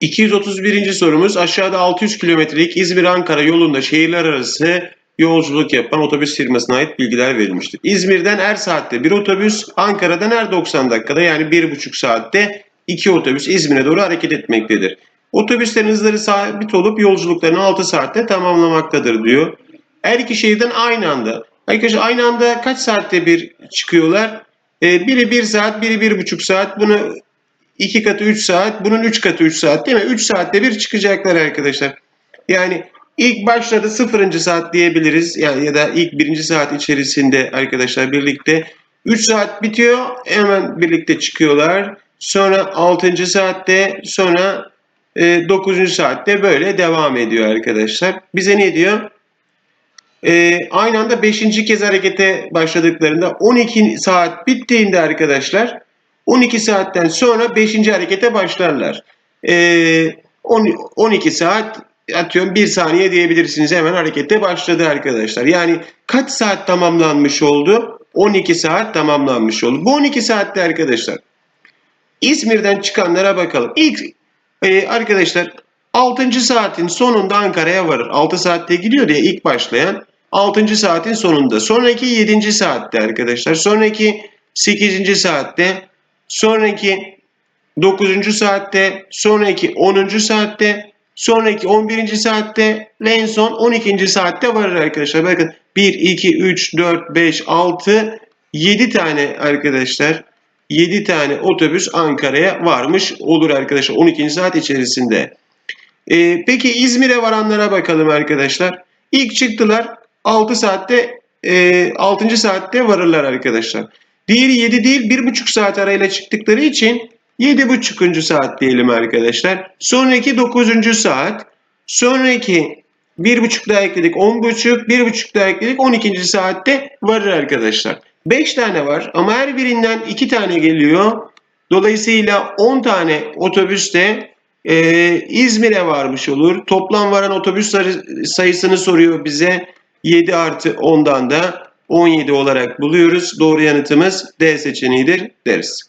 231. sorumuz aşağıda 600 kilometrelik İzmir-Ankara yolunda şehirler arası yolculuk yapan otobüs firmasına ait bilgiler verilmiştir. İzmir'den her saatte bir otobüs, Ankara'dan her 90 dakikada yani 1,5 saatte iki otobüs İzmir'e doğru hareket etmektedir. Otobüslerin hızları sabit olup yolculuklarını 6 saatte tamamlamaktadır diyor. Her iki şehirden aynı anda. Arkadaşlar aynı anda kaç saatte bir çıkıyorlar? Ee, biri 1 saat, biri 1,5 saat. Bunu 2 katı 3 saat, bunun 3 katı 3 saat değil mi? 3 saatte bir çıkacaklar arkadaşlar. Yani ilk başladı 0. saat diyebiliriz. Yani ya da ilk 1. saat içerisinde arkadaşlar birlikte 3 saat bitiyor. Hemen birlikte çıkıyorlar. Sonra 6. saatte sonra 9. saatte böyle devam ediyor arkadaşlar. Bize ne diyor? Ee, aynı anda 5. kez harekete başladıklarında 12 saat bittiğinde arkadaşlar 12 saatten sonra 5. harekete başlarlar. Ee, 10 12 saat atıyorum 1 saniye diyebilirsiniz hemen harekete başladı arkadaşlar. Yani kaç saat tamamlanmış oldu? 12 saat tamamlanmış oldu. Bu 12 saatte arkadaşlar İzmir'den çıkanlara bakalım. İlk e, arkadaşlar 6. saatin sonunda Ankara'ya varır. 6 saatte gidiyor diye ilk başlayan 6. saatin sonunda. Sonraki 7. saatte arkadaşlar. Sonraki 8. saatte. Sonraki 9. saatte. Sonraki 10. saatte. Sonraki 11. saatte ve en son 12. saatte varır arkadaşlar. Bakın 1, 2, 3, 4, 5, 6, 7 tane arkadaşlar 7 tane otobüs Ankara'ya varmış olur arkadaşlar 12. saat içerisinde. Ee, peki İzmir'e varanlara bakalım arkadaşlar. İlk çıktılar 6 saatte e, 6. saatte varırlar arkadaşlar. Diğeri 7 değil 1,5 saat arayla çıktıkları için 7,5. saat diyelim arkadaşlar. Sonraki 9. saat. Sonraki 1,5 daha ekledik 10,5. 1,5 daha ekledik 12. saatte varır arkadaşlar. 5 tane var ama her birinden 2 tane geliyor. Dolayısıyla 10 tane otobüs de e, İzmir'e varmış olur. Toplam varan otobüs sayısını soruyor bize. 7 artı 10'dan da 17 olarak buluyoruz. Doğru yanıtımız D seçeneğidir deriz.